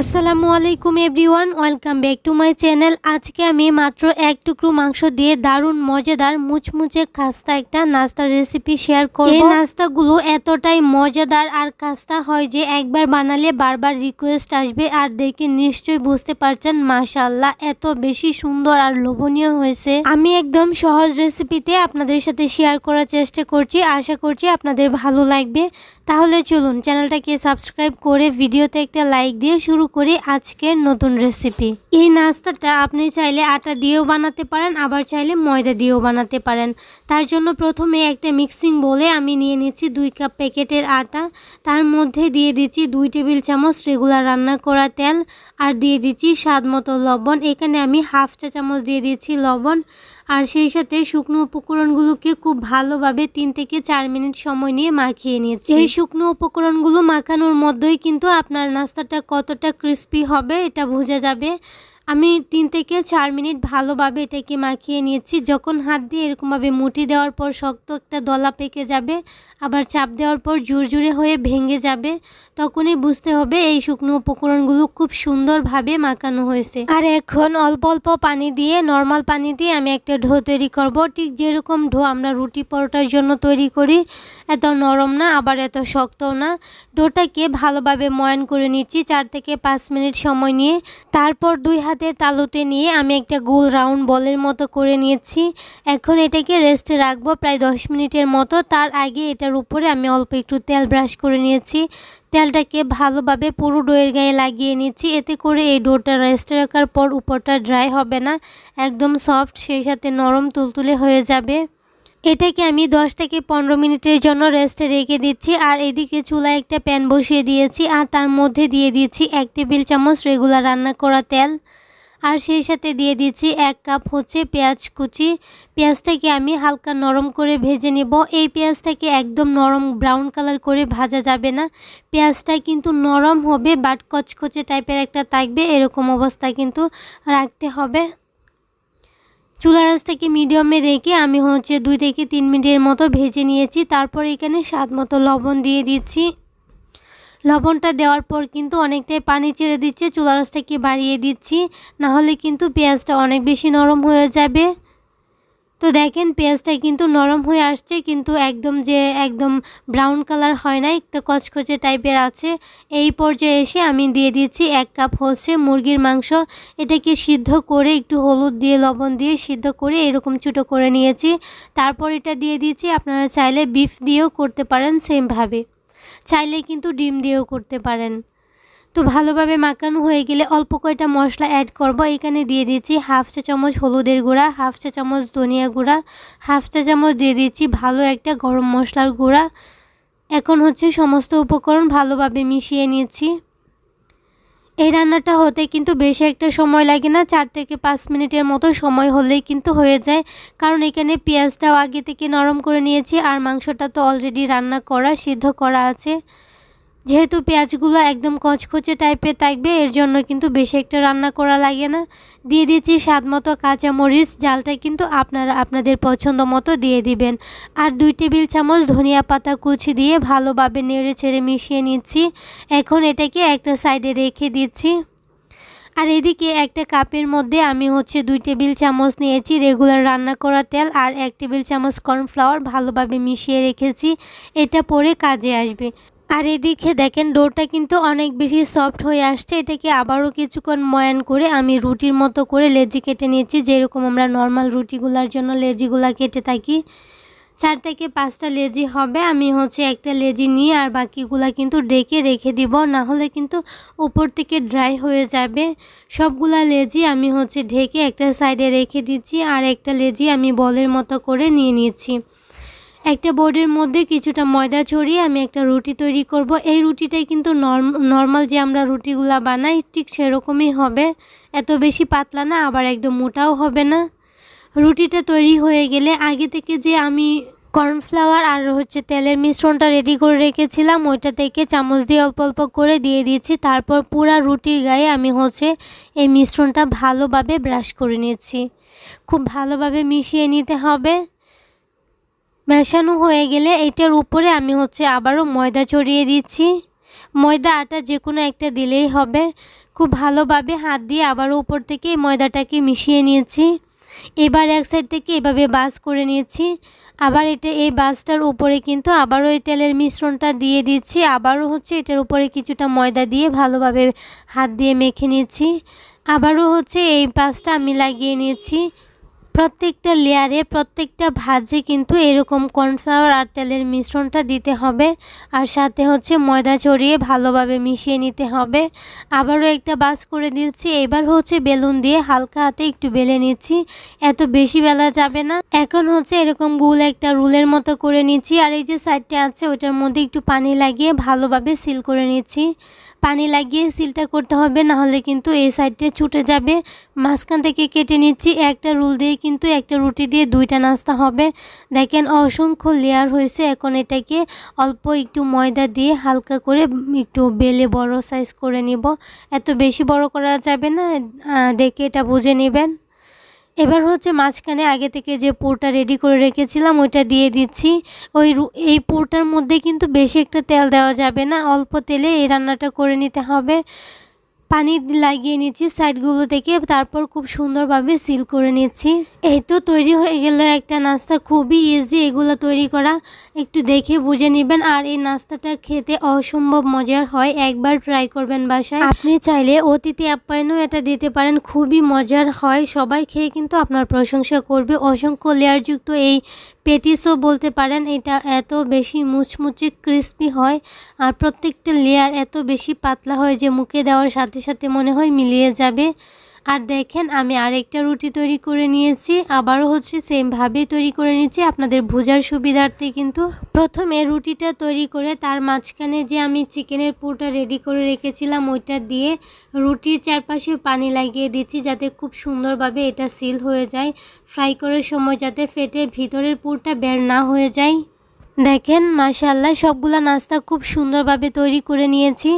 আসসালামু আলাইকুম everyone, welcome back to my channel. আজকে আমি মাত্র এক টুকরো মাংস দিয়ে দারুণ মজাদার মুচমুচে খাস্তা একটা নাস্তার রেসিপি শেয়ার করব। এই নাস্তাগুলো এতটাই মজাদার আর খাস্তা হয় যে একবার বানালে বারবার রিকোয়েস্ট আসবে আর দেখে নিশ্চয়ই বুঝতে পারছেন, মাশাআল্লাহ, এত বেশি সুন্দর আর লোভনীয় হয়েছে। আমি একদম সহজ রেসিপিতে আপনাদের সাথে শেয়ার করার চেষ্টা করছি। আশা করছি আপনাদের ভালো লাগবে। তাহলে চলুন চ্যানেলটাকে সাবস্ক্রাইব করে ভিডিওতে একটা লাইক দিয়ে শুরু করি আজকের নতুন রেসিপি। এই নাস্তাটা আপনি চাইলে আটা দিয়েও বানাতে পারেন, আবার চাইলে ময়দা দিয়েও বানাতে পারেন। তার জন্য প্রথমে একটা মিক্সিং বলে আমি নিয়ে নিচ্ছি দুই কাপ প্যাকেটের আটা। তার মধ্যে দিয়ে দিচ্ছি দুই টেবিল চামচ রেগুলার রান্না করা তেল আর দিয়ে দিচ্ছি স্বাদ মতো লবণ। এখানে আমি হাফ চা চামচ দিয়ে দিচ্ছি লবণ আর সেই সাথে শুকনো উপকরণগুলোকে খুব ভালোভাবে তিন থেকে চার মিনিট সময় নিয়ে মাখিয়ে নিয়েছি এই শুকনো উপকরণগুলো মাখানোর মধ্যেই কিন্তু আপনার নাস্তাটা কতটা ক্রিস্পি হবে এটা বোঝা যাবে। আমি তিন থেকে চার মিনিট ভালোভাবে এটাকে মাখিয়ে নিয়েছি। যখন হাত দিয়ে এরকমভাবে মুটি দেওয়ার পর শক্ত একটা দলা পেকে যাবে, আবার চাপ দেওয়ার পর জুরজুরে হয়ে ভেঙে যাবে, তখনই বুঝতে হবে এই শুকনো উপকরণগুলো খুব সুন্দরভাবে মাখানো হয়েছে। আর এখন অল্প অল্প পানি দিয়ে, নর্মাল পানি দিয়ে আমি একটা ঢো তৈরি করব। ঠিক যেরকম ঢো আমরা রুটি পরোটার জন্য তৈরি করি, এত নরম না, আবার এত শক্তও না। ডোটাকে ভালোভাবে ময়ান করে নিচ্ছি চার থেকে পাঁচ মিনিট সময় নিয়ে। তারপর দুই হাতের তালুতে নিয়ে আমি একটা গোল রাউন্ড বলের মতো করে নিয়েছি। এখন এটাকে রেস্টে রাখব প্রায় দশ মিনিটের মতো। তার আগে এটার উপরে আমি অল্প একটু তেল ব্রাশ করে নিয়েছি। তেলটাকে ভালোভাবে পুরো ডোয়ের গায়ে লাগিয়ে নিচ্ছি এতে করে এই ডোটা রেস্টে রাখার পর উপরটা ড্রাই হবে না। একদম সফট সেই সাথে নরম, তুলতুলে হয়ে যাবে। এটাকে আমি 10 থেকে পনেরো মিনিটের জন্য রেস্টে রেখে দিচ্ছি। আর এদিকে চুলায় একটা প্যান বসিয়ে দিয়েছি। আর তার মধ্যে দিয়ে দিচ্ছি এক টেবিল চামচ রেগুলার রান্না করা তেল। আর সেই সাথে দিয়ে দিচ্ছি এক কাপ হচ্ছে পেঁয়াজ কুচি। পেঁয়াজটাকে আমি হালকা নরম করে ভেজে নেব। এই পেঁয়াজটাকে একদম নরম ব্রাউন কালার করে ভাজা যাবে না। পেঁয়াজটা কিন্তু নরম হবে, বাট কচকচে টাইপের একটা থাকবে, এরকম অবস্থা কিন্তু রাখতে হবে। চুলার আঁচটাকে মিডিয়ামে রেখে আমি হচ্ছে দুই থেকে তিন মিনিটের মতো ভেজে নিয়েছি। তারপর এখানে স্বাদ মতো লবণ দিয়ে দিচ্ছি। লবণটা দেওয়ার পর কিন্তু অনেকটাই পানি ছেড়ে দিচ্ছে চুলার আঁচটাকে বাড়িয়ে দিচ্ছি। নাহলে কিন্তু পেঁয়াজটা অনেক বেশি নরম হয়ে যাবে। তো দেখেন পেঁয়াজটা কিন্তু নরম হয়ে আসছে, কিন্তু একদম যে একদম ব্রাউন কালার হয় না একটু কচকচে টাইপের আছে। এই পর্যায়ে এসে আমি দিয়ে দিচ্ছি এক কাপ হচ্ছে মুরগির মাংস। এটাকে সিদ্ধ করে একটু হলুদ দিয়ে, লবণ দিয়ে সিদ্ধ করে এরকম ছোটো করে নিয়েছি। তারপর এটা দিয়ে দিচ্ছি, আপনারা চাইলে বিফ দিয়েও করতে পারেন সেমভাবে চাইলে কিন্তু ডিম দিয়েও করতে পারেন। তো ভালোভাবে মাখানো হয়ে গেলে অল্প কয়টা মশলা অ্যাড করব। এখানে দিয়ে দিচ্ছি হাফ চা চামচ হলুদের গুঁড়া, হাফ চা চামচ ধনিয়া গুঁড়া, হাফ চা চামচ দিয়ে দিচ্ছি ভালো একটা গরম মশলার গুঁড়া। এখন হচ্ছে সমস্ত উপকরণ ভালোভাবে মিশিয়ে নিয়েছি। এই রান্নাটা হতে কিন্তু বেশি একটা সময় লাগে না, চার থেকে পাঁচ মিনিটের মতো সময় হলেই কিন্তু হয়ে যায়। কারণ এখানে পেঁয়াজটাও আগে থেকে নরম করে নিয়েছি, আর মাংসটা তো অলরেডি রান্না করা, সিদ্ধ করা আছে। যেহেতু পেঁয়াজগুলো একদম কচকচে টাইপের থাকবে, এর জন্য কিন্তু বেশি একটা রান্না করা লাগে না। দিয়ে দিচ্ছি স্বাদ মতো কাঁচামরিচ, জালটা কিন্তু আপনারা আপনাদের পছন্দ মতো দিয়ে দিবেন। আর দুই টেবিল চামচ ধনিয়া পাতা কুচি দিয়ে ভালোভাবে নেড়ে ছেড়ে মিশিয়ে নিচ্ছি। এখন এটাকে একটা সাইডে রেখে দিচ্ছি। আর এদিকে একটা কাপের মধ্যে আমি হচ্ছে দুই টেবিল চামচ নিয়েছি রেগুলার রান্না করা তেল আর এক টেবিল চামচ কর্নফ্লাওয়ার ভালোভাবে মিশিয়ে রেখেছি। এটা পরে কাজে আসবে। আর এদিকে দেখেন ডোটা কিন্তু অনেক বেশি সফট হয়ে আসছে। এটাকে আবারও কিছুক্ষণ ময়ান করে আমি রুটির মতো করে লেজি কেটে নিয়েছি। যেরকম আমরা নর্মাল রুটিগুলার জন্য লেজিগুলা কেটে থাকি। চার থেকে পাঁচটা লেজি হবে। আমি হচ্ছে একটা লেজি নিয়ে আর বাকিগুলা কিন্তু ডেকে রেখে দিব। না হলে কিন্তু উপর থেকে ড্রাই হয়ে যাবে। সবগুলা লেজি আমি হচ্ছে ঢেকে একটা সাইডে রেখে দিচ্ছি। আর একটা লেজি আমি বলের মতো করে নিয়ে নিয়েছি একটা বোর্ডের মধ্যে কিছুটা ময়দা ছড়িয়ে আমি একটা রুটি তৈরি করব। এই রুটিটাই কিন্তু নর্মাল যে আমরা রুটিগুলা বানাই, ঠিক সেরকমই হবে। এত বেশি পাতলা না, আবার একদম মোটাও হবে না। রুটিটা তৈরি হয়ে গেলে আগে থেকে যে আমি কর্নফ্লাওয়ার আর হচ্ছে তেলের মিশ্রণটা রেডি করে রেখেছিলাম, ওইটা থেকে চামচ দিয়ে অল্প অল্প করে দিয়ে দিয়েছি। তারপর পুরা রুটির গায়ে আমি হচ্ছে এই মিশ্রণটা ভালোভাবে ব্রাশ করে নিয়েছি। খুব ভালোভাবে মিশিয়ে নিতে হবে। মেশানো হয়ে গেলে এটার উপরে আমি হচ্ছে আবারও ময়দা ছড়িয়ে দিচ্ছি। ময়দা আটা যে কোনো একটা দিলেই হবে। খুব ভালোভাবে হাত দিয়ে আবারও উপর থেকে ময়দাটাকে মিশিয়ে নিয়েছি। এবার এক সাইড থেকে এভাবে বাস করে নিয়েছি। আবার এটা, এই বাসটার উপরে কিন্তু আবারও এই তেলের মিশ্রণটা দিয়ে দিচ্ছি। আবারও হচ্ছে এটার উপরে কিছুটা ময়দা দিয়ে ভালোভাবে হাত দিয়ে মেখে নিয়েছি আবারও হচ্ছে এই বাসটা আমি লাগিয়ে নিয়েছি। প্রত্যেকটা লেয়ারে প্রত্যেকটা ভাজে কিন্তু এরকম কর্নফ্লাওয়ার আর তেলের মিশ্রণটা দিতে হবে। আর সাথে হচ্ছে ময়দা চড়িয়ে ভালোভাবে মিশিয়ে নিতে হবে। আবারও একটা বাস করে দিচ্ছি। এবার হচ্ছে বেলুন দিয়ে হালকা হাতে একটু বেলে নিচ্ছি। এত বেশি বেলা যাবে না। এখন হচ্ছে এরকম গুল একটা রুলের মতো করে নিচ্ছি। আর এই যে সাইডটা আছে, ওটার মধ্যে একটু পানি লাগিয়ে ভালোভাবে সিল করে নিচ্ছি। পানি লাগিয়ে সিলটা করতে হবে না হলে কিন্তু এই সাইডটা ছুটে যাবে। মাঝখান থেকে কেটে নিচ্ছি। একটা রুল দিয়ে কিন্তু একটা রুটি দিয়ে দুইটা নাস্তা হবে। দেখেন অসংখ্য লেয়ার হয়েছে। এখন এটাকে অল্প একটু ময়দা দিয়ে হালকা করে একটু বেলে বড় সাইজ করে নিব। এত বেশি বড় করা যাবে না। দেখে এটা বুঝে নেবেন। এবার হচ্ছে মাঝখানে আগে থেকে যে পুরটা রেডি করে রেখেছিলাম, ওইটা দিয়ে দিচ্ছি। ওই এই পুরটার মধ্যে কিন্তু বেশি একটা তেল দেওয়া যাবে না। অল্প তেলে এই রান্নাটা করে নিতে হবে। পানি লাগিয়ে নিচ্ছি সাইডগুলো থেকে, তারপর খুব সুন্দরভাবে সিল করে নিচ্ছি। এই তো তৈরি হয়ে গেল একটা নাস্তা, খুবই ইজি এগুলো তৈরি করা। একটু দেখে বুঝে নেবেন, আর এই নাস্তাটা খেতে অসম্ভব মজার হয়, একবার ট্রাই করবেন বাসায়। আপনি চাইলে অতিথি আপ্যায়নও এটা দিতে পারেন, খুবই মজার হয়, সবাই খেয়ে কিন্তু আপনার প্রশংসা করবে। অসংখ্য লেয়ারযুক্ত এই পেটিসও বলতে পারেন, এটা এত বেশি মুচমুচে ক্রিস্পি হয় আর প্রত্যেকটা লেয়ার এত বেশি পাতলা হয় যে মুখে দেওয়ার সাথে সাথে মনে হয় মিলিয়ে যাবে। আর দেখেন, আমি আরেকটা রুটি তৈরি করে নিয়েছি, আবারও হচ্ছে সেমভাবেই তৈরি করে নিয়েছি। আপনাদের ভোজার সুবিধার্থে কিন্তু প্রথমে রুটিটা তৈরি করে তার মাঝখানে যে আমি চিকেনের পুরটা রেডি করে রেখেছিলাম, ওইটা দিয়ে রুটির চারপাশে পানি লাগিয়ে দিচ্ছি যাতে খুব সুন্দরভাবে এটা সিল হয়ে যায়। ফ্রাই করার সময় যাতে ফেটে ভিতরের পুরটা বের না হয়ে যায়। দেখেন মাশাল্লাহ সবগুলো নাস্তা খুব সুন্দরভাবে তৈরি করে নিয়েছি।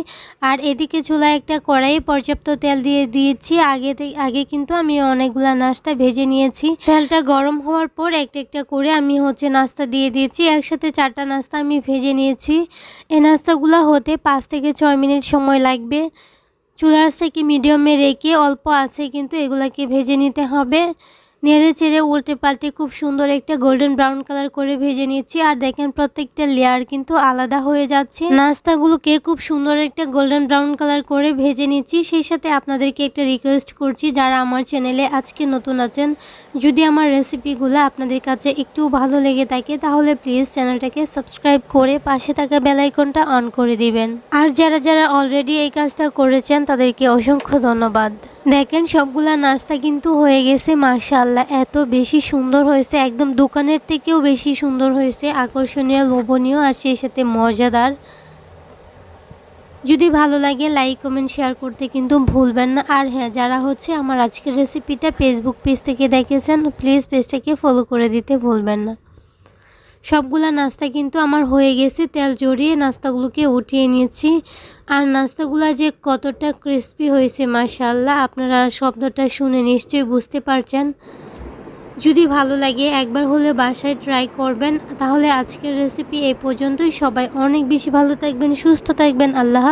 আর এদিকে চুলা একটা কড়াই পর্যাপ্ত তেল দিয়ে দিয়েছি। আগে আগে কিন্তু আমি অনেকগুলো নাস্তা ভেজে নিয়েছি। তেলটা গরম হওয়ার পর একটা একটা করে আমি হচ্ছে নাস্তা দিয়ে দিয়েছি। একসাথে চারটা নাস্তা আমি ভেজে নিয়েছি। এই নাস্তাগুলো হতে পাঁচ থেকে ছয় মিনিট সময় লাগবে। চুলার কি মিডিয়ামে রেখে অল্প আছে কিন্তু এগুলাকে ভেজে নিতে হবে। নেড়ে চেড়ে উল্টে পাল্টে খুব সুন্দর একটা গোল্ডেন ব্রাউন কালার করে ভেজে নিচ্ছি। আর দেখেন প্রত্যেকটা লেয়ার কিন্তু আলাদা হয়ে যাচ্ছে। নাস্তাগুলোকে খুব সুন্দর একটা গোল্ডেন ব্রাউন কালার করে ভেজে নিচ্ছি। সেই সাথে আপনাদেরকে একটা রিকোয়েস্ট করছি, যারা আমার চ্যানেলে আজকে নতুন আছেন, যদি আমার রেসিপিগুলো আপনাদের কাছে একটু ভালো লেগে থাকে, তাহলে প্লিজ চ্যানেলটাকে সাবস্ক্রাইব করে পাশে থাকা বেলাইকনটা অন করে দিবেন। আর যারা যারা অলরেডি এই কাজটা করেছেন, তাদেরকে অসংখ্য ধন্যবাদ। দেখেন, সবগুলা নাস্তা কিন্তু হয়ে গেছে মাশাল্লাহ এত বেশি সুন্দর হয়েছে, একদম দোকানের থেকেও বেশি সুন্দর হয়েছে, আকর্ষণীয়, লোভনীয় আর সেই সাথে মজাদার। যদি ভালো লাগে লাইক কমেন্ট শেয়ার করতে কিন্তু ভুলবেন না। আর হ্যাঁ যারা হচ্ছে আমার আজকের রেসিপিটা ফেসবুক পেজ থেকে দেখেছেন প্লিজ পেজটাকে ফলো করে দিতে ভুলবেন না। সবগুলা নাস্তা কিন্তু আমার হয়ে গেছে, তেল জড়িয়ে নাস্তাগুলোকে উঠিয়ে নিয়েছি। আর নাস্তাগুলা যে কতটা ক্রিস্পি হয়েছে মাশাল্লাহ আপনারা শব্দটা শুনে নিশ্চয়ই বুঝতে পারছেন। যদি ভালো লাগে একবার হলে বাসায় ট্রাই করবেন। তাহলে আজকের রেসিপি এই পর্যন্তই। সবাই অনেক বেশি ভালো থাকবেন, সুস্থ থাকবেন। আল্লাহ